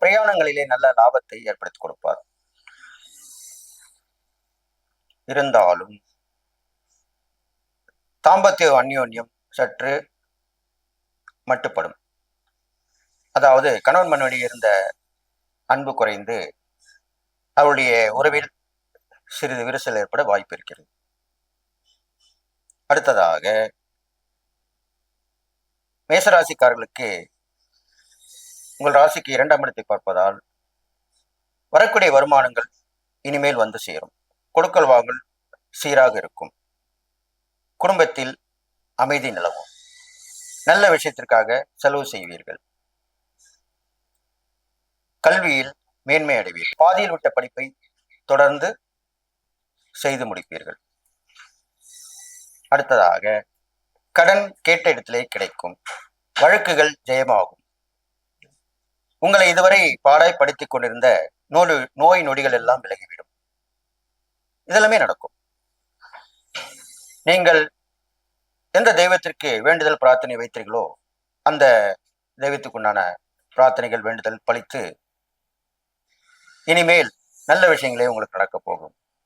பிரயாணங்களிலே நல்ல லாபத்தை ஏற்படுத்தி கொடுப்பார். இருந்தாலும் தாம்பத்திய அந்யோன்யம் சற்று மட்டுப்படும். அதாவது கணவன் மனைவி இருந்த அன்பு குறைந்து அவருடைய உறவில் சிறிது விரிசல் ஏற்பட வாய்ப்பு இருக்கிறது. அடுத்ததாக மேசராசிக்காரர்களுக்கு உங்கள் ராசிக்கு இரண்டாம் இடத்தை பார்ப்பதால் வரக்கூடிய வருமானங்கள் இனிமேல் வந்து சேரும். கொடுக்கல் வாங்கல் சீராக இருக்கும். குடும்பத்தில் அமைதி நிலவும். நல்ல விஷயத்திற்காக செலவு செய்வீர்கள். கல்வியில் மேன்மை அடைவீர்கள். பாதியில் விட்ட படிப்பை தொடர்ந்து செய்து முடிப்பீர்கள். அடுத்ததாக கடன் கேட்ட இடத்திலே கிடைக்கும் வழக்குகள் ஜெயமாகும். உங்களை இதுவரை பாடாய் படித்துக் கொண்டிருந்த நோய் நோய் நொடிகள் எல்லாம் விலகிவிடும். இதெல்லாமே நடக்கும். நீங்கள் எந்த தெய்வத்திற்கு வேண்டுதல் பிரார்த்தனை வைத்தீர்களோ அந்த தெய்வத்துக்குண்டான பிரார்த்தனைகள் வேண்டுதல் பழித்து இனிமேல் நல்ல விஷயங்களே உங்களுக்கு நடக்கப் போகும்.